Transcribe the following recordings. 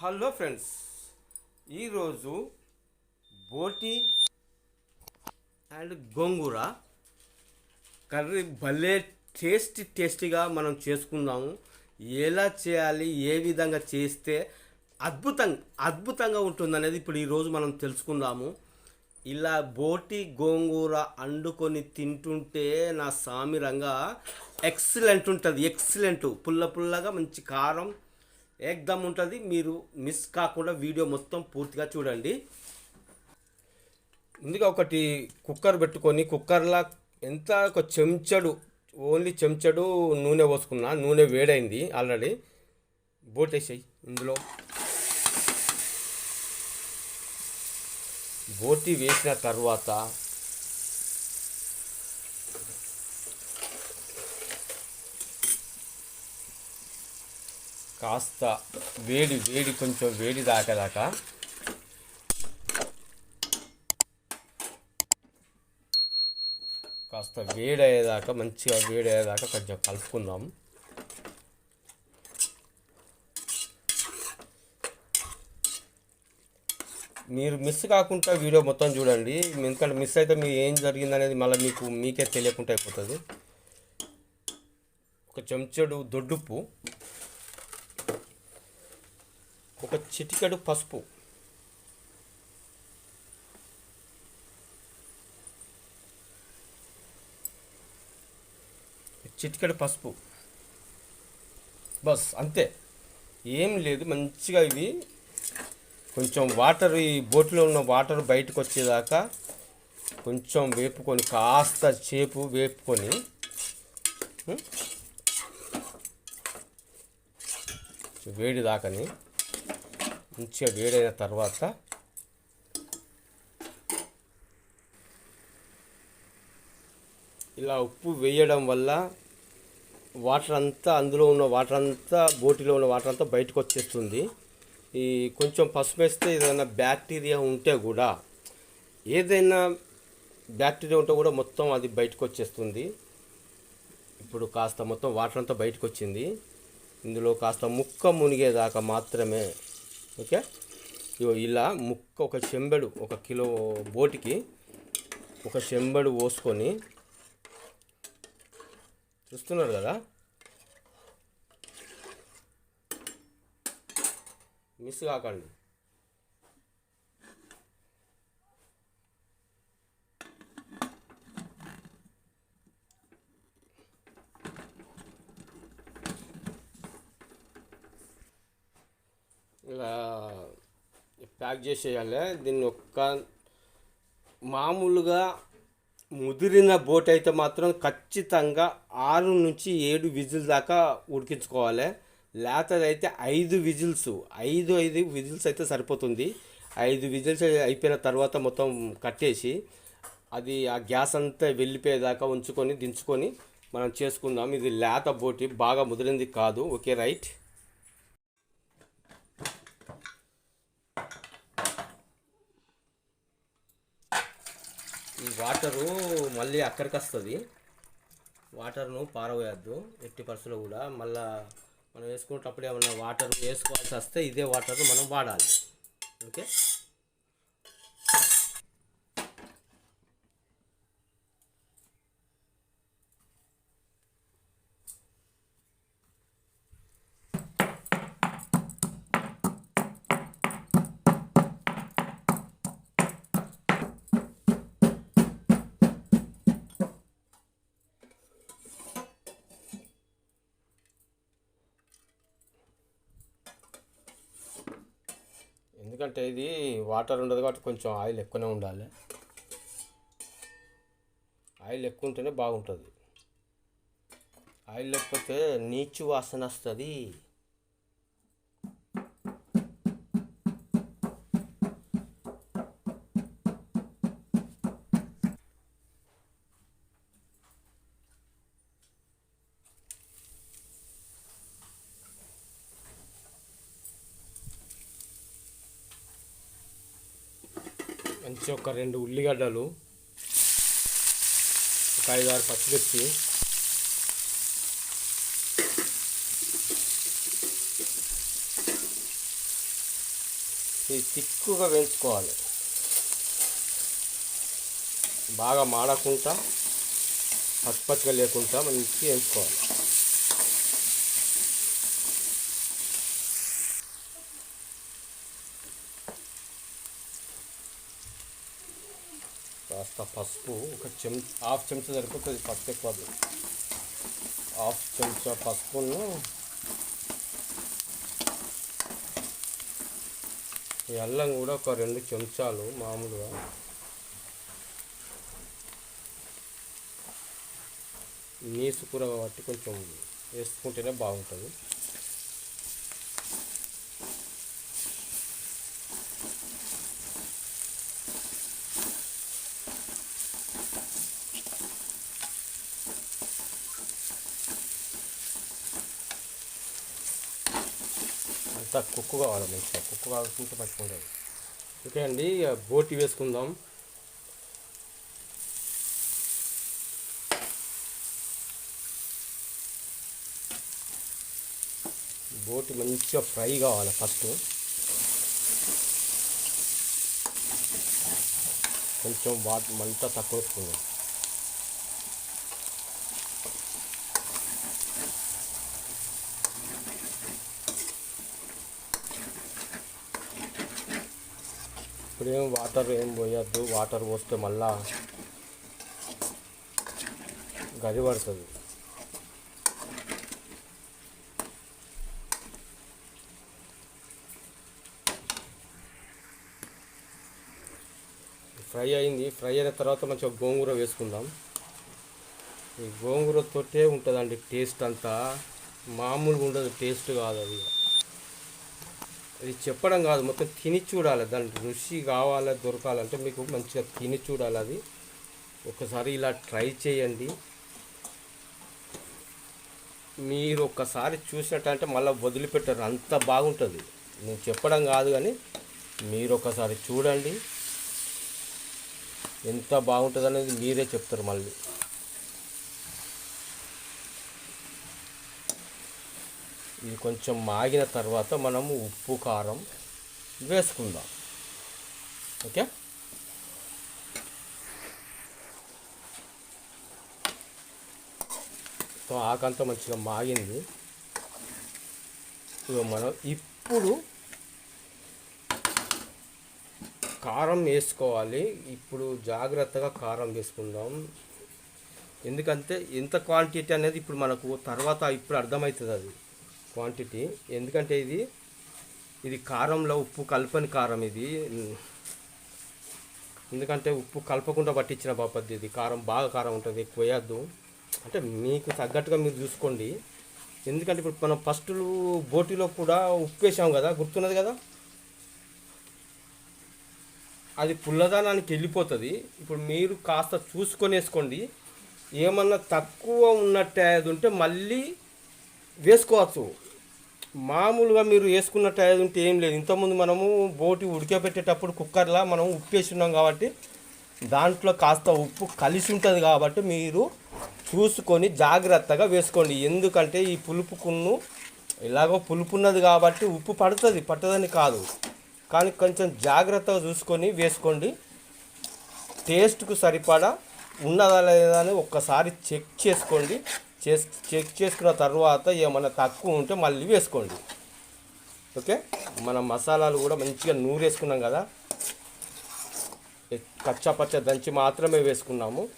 Hello friends ఈరోజు బోటి and gongura curry భలే టేస్టీ టేస్టీగా మనం చేసుకుందాము. ఎలా చేయాలి ఏ విధంగా చేస్తే అద్భుతంగా అద్భుతంగా ఉంటుందనేది ఇప్పుడు ఈరోజు మనం తెలుసుకుందాము. ఇలా బోటి గోంగూర అండుకొని తింటుంటే నా సామిరంగా ఎక్సలెంట్ ఉంటుంది ఎక్సలెంట్. పుల్ల పుల్లగా మంచి కారం ఎగ్దమ్ ఉంటుంది మీరు మిస్ కాకుండా వీడియో మొత్తం పూర్తిగా చూడండి. ముందుగా ఒకటి కుక్కర్ పెట్టుకొని కుక్కర్లా ఎంత ఒక చెంచడు ఓన్లీ చెంచడు నూనె పోసుకున్నా నూనె వేడైంది ఆల్రెడీ. బోటేసాయి ఇందులో. బోటి వేసిన తర్వాత కాస్త వేడి వేడి కొంచెం వేడి దాకేదాకా కాస్త వేడి అయ్యేదాకా మంచిగా వేడి అయ్యేదాకా కొంచెం కలుపుకుందాం. మీరు మిస్ కాకుండా వీడియో మొత్తం చూడండి. ఎందుకంటే మిస్ అయితే మీరు ఏం జరిగిందనేది మళ్ళీ మీకు మీకే తెలియకుండా అయిపోతుంది. ఒక చెంచడు దొడ్డుప్పు. ఒక చిటికెడు పసుపు. చిటికెడు పసుపు. బస్ అంతే. ఏం లేదు మంచిగా ఇవి. కొంచెం వాటర్ ఈ బోట్లో ఉన్న వాటర్ బయటకు వచ్చేదాకా కొంచెం వేపుకొని కాస్త చేపు వేపుకొని వేడి దాకని మంచిగా వేడైన తర్వాత ఇలా ఉప్పు వేయడం వల్ల వాటర్ అంతా అందులో ఉన్న వాటర్ అంతా బోటిలో ఉన్న వాటర్ అంతా బయటకు వచ్చేస్తుంది. ఈ కొంచెం పసుపు వేస్తే ఏదైనా బ్యాక్టీరియా ఉంటే కూడా ఏదైనా బ్యాక్టీరియా ఉంటే కూడా మొత్తం అది బయటకు వచ్చేస్తుంది. ఇప్పుడు కాస్త మొత్తం వాటర్ అంతా బయటకు వచ్చింది. ఇందులో కాస్త ముక్క మునిగేదాకా మాత్రమే ఓకే? ఇగో ఇలా ముక్క ఒక చెంబెడు ఒక కిలో బోటికి ఒక చెంబెడు పోసుకొని చూస్తున్నారు కదా? మిస్ కాకండి. ఇలా ప్యాక్ చేసేయాలి. దీన్ని ఒక్క మామూలుగా ముదిరిన బోట్ అయితే మాత్రం ఖచ్చితంగా ఆరు నుంచి ఏడు విజిల్ దాకా ఉడికించుకోవాలి. లేతదైతే ఐదు విజిల్స్ ఐదు ఐదు విజిల్స్ అయితే సరిపోతుంది. ఐదు విజిల్స్ అయిపోయిన తర్వాత మొత్తం కట్టేసి అది ఆ గ్యాస్ అంతా వెళ్ళిపోయేదాకా ఉంచుకొని దించుకొని మనం చేసుకుందాం. ఇది లేత బోటి బాగా ముదిరింది కాదు. Okay right? ఈ వాటరు మళ్ళీ అక్కడికి వస్తుంది వాటర్ను పారవేయద్దు. ఎట్టి పరిస్థితుల్లో కూడా మళ్ళా మనం వేసుకునేటప్పుడు ఏమన్నా వాటర్ వేసుకోవాల్సి వస్తే ఇదే వాటర్ మనం వాడాలి. ఓకే? ఎందుకంటే ఇది వాటర్ ఉండదు కాబట్టి కొంచెం ఆయిల్ ఎక్కువనే ఉండాలి. ఆయిల్ ఎక్కువ ఉంటేనే బాగుంటుంది. ఆయిల్ లేకపోతే నీచు వాసన వస్తుంది. మంచి ఒక రెండు ఉల్లిగడ్డలు ఒక ఐదు ఆరు పచ్చిమిర్చి ఇది తిక్కుగా వేయించుకోవాలి. బాగా మాడకుండా పచ్చిపచ్చిగా లేకుండా మంచిగా వేయించుకోవాలి. కాస్త పసుపు ఒక చెం హాఫ్ చెంచా సరిపోతుంది పసుపు ఎక్కువ హాఫ్ చెంచా పసుపును ఈ అల్లం కూడా ఒక రెండు చెంచాలు మామూలుగా. నీసు కూర కాబట్టి కొంచెం వేసుకుంటేనే బాగుంటుంది. అంతా కుక్కు కావాలి మంచిగా కుక్కు కావాల్సింటే పట్టుకుంటుంది ఓకే అండి ఇక బోటి వేసుకుందాం. బోటి మంచిగా ఫ్రై కావాలి ఫస్ట్. కొంచెం వాటర్ మంట తక్కువ వేసుకుందాం ఇప్పుడేం వాటర్ ఏం పోయద్దు వాటర్ పోస్తే మళ్ళా గది పడుతుంది. ఫ్రై అయింది ఫ్రై అయిన తర్వాత మంచిగా గోంగూర వేసుకుందాం. ఈ గోంగూరతోటే ఉంటుందండి టేస్ట్ అంతా. మామూలుగా ఉండదు టేస్ట్ కాదు అది. ఇది చెప్పడం కాదు మొత్తం తిని చూడాలి. దాని రుచి కావాలి దొరకాలంటే మీకు మంచిగా తిని చూడాలి అది. ఒకసారి ఇలా ట్రై చేయండి. మీరు ఒక్కసారి చూసినట్టంటే మళ్ళీ వదిలిపెట్టారు అంత బాగుంటుంది. నేను చెప్పడం కాదు కానీ మీరు ఒకసారి చూడండి. ఎంత బాగుంటుంది అనేది మీరే చెప్తారు మళ్ళీ. ఇది కొంచెం మాగిన తర్వాత మనము ఉప్పు కారం వేసుకుందాం. ఓకే? సో ఆకంతా మంచిగా మాగింది. మనం ఇప్పుడు కారం వేసుకోవాలి. ఇప్పుడు జాగ్రత్తగా కారం వేసుకుందాం. ఎందుకంటే ఎంత క్వాంటిటీ అనేది ఇప్పుడు మనకు తర్వాత ఇప్పుడు అర్థమవుతుంది అది. క్వాంటిటీ. ఎందుకంటే ఇది ఇది కారంలో ఉప్పు కలపని కారం ఇది. ఎందుకంటే ఉప్పు కలపకుండా పట్టించిన బాపద్ది ఇది. కారం బాగా కారం ఉంటుంది ఎక్కువ వేయద్దు. అంటే మీకు తగ్గట్టుగా మీరు చూసుకోండి. ఎందుకంటే ఇప్పుడు మనం ఫస్ట్ బోటిలో కూడా ఉప్పు వేసాం కదా గుర్తున్నది కదా? అది పుల్లదానానికి వెళ్ళిపోతుంది. ఇప్పుడు మీరు కాస్త చూసుకొని వేసుకోండి. ఏమన్నా తక్కువ ఉన్నట్టు అది ఉంటే మళ్ళీ వేసుకోవచ్చు. మామూలుగా మీరు వేసుకున్న టైర్ ఉంటే ఏం లేదు. ఇంతకుముందు మనము బోటి ఉడకబెట్టేటప్పుడు కుక్కర్లా మనం ఉప్పు వేసి ఉన్నాం కాబట్టి దాంట్లో కాస్త ఉప్పు కలిసి ఉంటుంది కాబట్టి మీరు చూసుకొని జాగ్రత్తగా వేసుకోండి. ఎందుకంటే ఈ పులుపుకున్ను ఇలాగో పులుపు ఉన్నది కాబట్టి ఉప్పు పడుతుంది. పట్టదని కాదు. కానీ కొంచెం జాగ్రత్తగా చూసుకొని వేసుకోండి. టేస్ట్కు సరిపడా ఉన్నదా లేదా అని ఒక్కసారి చెక్ చేసుకోండి. చేస్ చెక్ చేసుకున్న తర్వాత ఏమైనా తక్కువ ఉంటే మళ్ళీ వేసుకోండి. ఓకే? మన మసాలాలు కూడా మంచిగా నూరేసుకున్నాం కదా? కచ్చా పచ్చ దంచి మాత్రమే వేసుకున్నాము.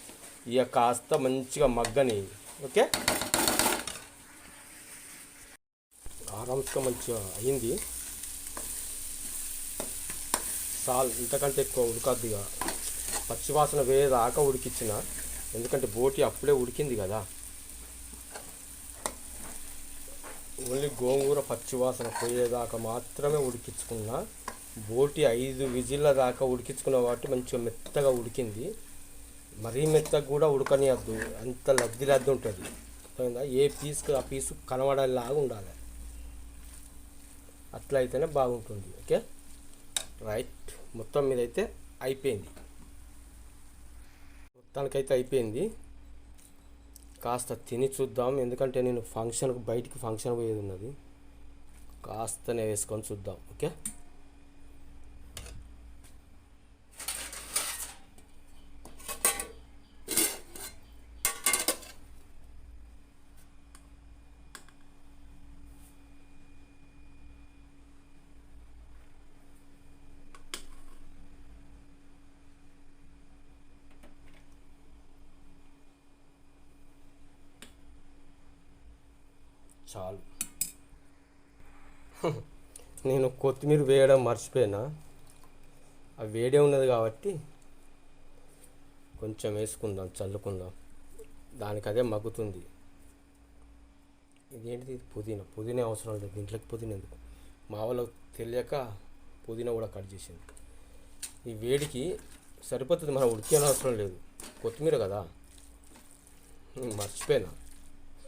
ఇక కాస్త మంచిగా మగ్గని ఓకే? ఆరామ్స్గా మంచిగా అయింది. సాల్ ఇంతకంటే ఎక్కువ ఉడకద్దు ఇక. పచ్చివాసన వేదాకా ఉడికిచ్చిన. ఎందుకంటే బోటి అప్పుడే ఉడికింది కదా. ఓన్లీ గోంగూర పచ్చివాసన పోయేదాకా మాత్రమే ఉడికించుకున్నా బోటి ఐదు విజిల్ల దాకా ఉడికించుకున్న కాబట్టి మంచిగా మెత్తగా ఉడికింది. మరీ మెత్తగా కూడా ఉడకనియద్దు అంత లద్ది లద్ది ఉంటుంది. ఏ పీస్కి ఆ పీసు కనబడేలాగా ఉండాలి. అట్లా అయితేనే బాగుంటుంది. ఓకే? రైట్. మొత్తం మీద అయితే అయిపోయింది. మొత్తానికైతే అయిపోయింది. కాస్త తిని చూద్దాం. ఎందుకంటే నేను ఫంక్షన్కి బయటికి ఫంక్షన్ పోయేది ఉన్నది. కాస్తనే వేసుకొని చూద్దాం. ఓకే? చాలు. నేను కొత్తిమీర వేయడం మర్చిపోయినా. ఆ వేడే ఉన్నది కాబట్టి కొంచెం వేసుకుందాం చల్లుకుందాం. దానికి అదే మగ్గుతుంది. ఇదేంటిది? ఇది పుదీనా. పుదీనా అవసరం లేదు. దీంట్లోకి పుదీనా ఎందుకు? మా వాళ్ళకి తెలియక పుదీనా కూడా కట్ చేసింది. ఈ వేడికి సరిపోతుంది. మనం ఉడికే అవసరం లేదు. కొత్తిమీర కదా? మర్చిపోయినా.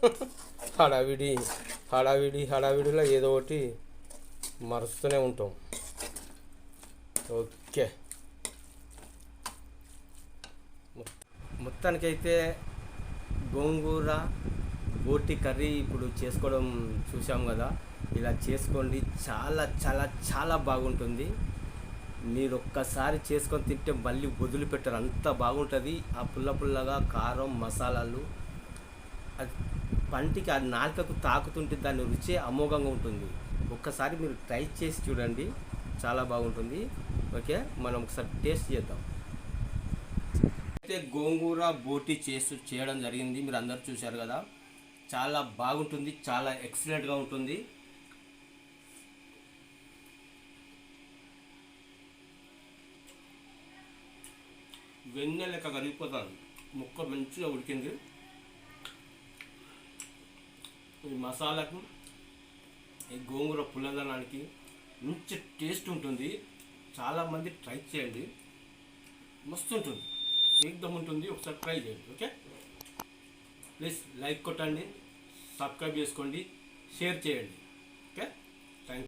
హడావిడి హడావిడి హడావిడిలో ఏదో ఒకటి మరుస్తూనే ఉంటాం. ఓకే. మొత్తానికైతే గోంగూర బోటి కర్రీ ఇప్పుడు చేసుకోవడం చూసాం కదా. ఇలా చేసుకోండి. చాలా చాలా చాలా బాగుంటుంది. మీరు ఒక్కసారి చేసుకొని తింటే మళ్ళీ వదిలిపెట్టరు. అంత బాగుంటుంది. ఆ పుల్ల పుల్లగా కారం మసాలాలు. అది పంటికి ఆ నాలుకకు తాకుతుంటే దాని రుచి అమోఘంగా ఉంటుంది. ఒక్కసారి మీరు ట్రై చేసి చూడండి. చాలా బాగుంటుంది. ఓకే మనం ఒకసారి టేస్ట్ చేద్దాం. అయితే గోంగూర బోటి చేస్తూ చేయడం జరిగింది. మీరు అందరు చూశారు కదా. చాలా బాగుంటుంది. చాలా ఎక్సలెంట్గా ఉంటుంది. వెన్న లెక్క కరిగిపోతాను ముక్క మంచిగా ఉడికింది. ఈ మసాలాకు ఈ గోంగూర పుల్లదనానికి మంచి టేస్ట్ ఉంటుంది. చాలామంది ట్రై చేయండి. మస్తు ఉంటుంది ఏకదమ్ ఉంటుంది. ఒకసారి ట్రై చేయండి. ఓకే ప్లీజ్ లైక్ కొట్టండి. సబ్స్క్రైబ్ చేసుకోండి. షేర్ చేయండి.